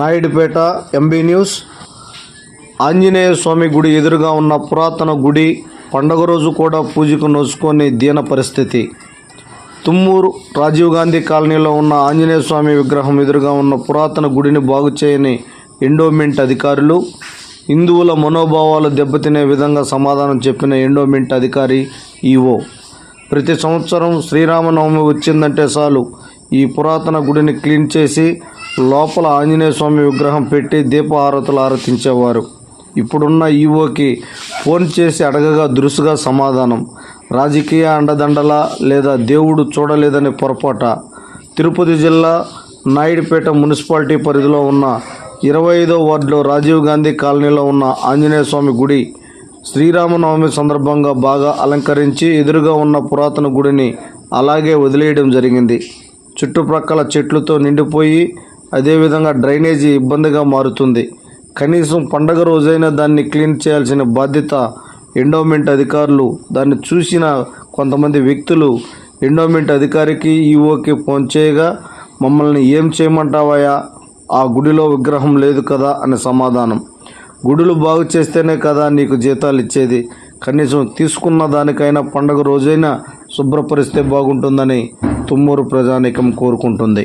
Naidupeta MB news. Anjaneya Swamy గుడి ఎదురుగా ఉన్న పురాతన గుడి పండగ రోజు కూడా పూజకు నోచుకొని దీన పరిస్థితి. తుమ్మూరు రాజీవ్ గాంధీ కాలనీలో ఉన్న ఆంజనేయ స్వామి విగ్రహం ఎదురుగా ఉన్న పురాతన గుడిని బాగు చేయని ఎండోమెంట్ అధికారులు హిందువుల మనోభావాలు దెబ్బతినే విధంగా సమాధానం చెప్పిన ఎండోమెంట్ అధికారి ఈఓ ప్రతి సంవత్సరం శ్రీరామనవమి వచ్చిందంటే చాలు. ఈ పురాతన గుడిని క్లీన్ చేసి లోపల ఆంజనేయ స్వామి విగ్రహం పెట్టి దీపహారతులు ఆరతించేవారు ఇప్పుడున్న ఈఓకి ఫోన్ చేసి అడగగా దురుసుగా సమాధానం. రాజకీయ అండదండల లేదా దేవుడు చూడలేదని పొరపాట. తిరుపతి జిల్లా నాయుడుపేట మున్సిపాలిటీ పరిధిలో ఉన్న ఇరవై ఐదో వార్డులో రాజీవ్ గాంధీ కాలనీలో ఉన్న ఆంజనేయ స్వామి గుడి శ్రీరామనవమి సందర్భంగా బాగా అలంకరించి ఎదురుగా ఉన్న పురాతన గుడిని అలాగే వదిలేయడం జరిగింది. చుట్టుప్రక్కల చెట్లతో నిండిపోయి అదేవిధంగా డ్రైనేజీ ఇబ్బందిగా మారుతుంది. కనీసం పండగ రోజైనా దాన్ని క్లీన్ చేయాల్సిన బాధ్యత ఎండోమెంట్ అధికారులు దాన్ని చూసిన కొంతమంది వ్యక్తులు ఎండోమెంట్ అధికారికి ఈఓకి ఫోన్ చేయగా మమ్మల్ని ఏం చేయమంటావయ్యా? ఆ గుడిలో విగ్రహం లేదు కదా అని సమాధానం. గుడులు బాగు చేస్తేనే కదా నీకు జీతాలు ఇచ్చేది. కనీసం తీసుకున్న దానికైనా పండగ రోజైనా శుభ్రపరిస్తే బాగుంటుందని తుమ్మూరు ప్రజానీకం కోరుకుంటుంది.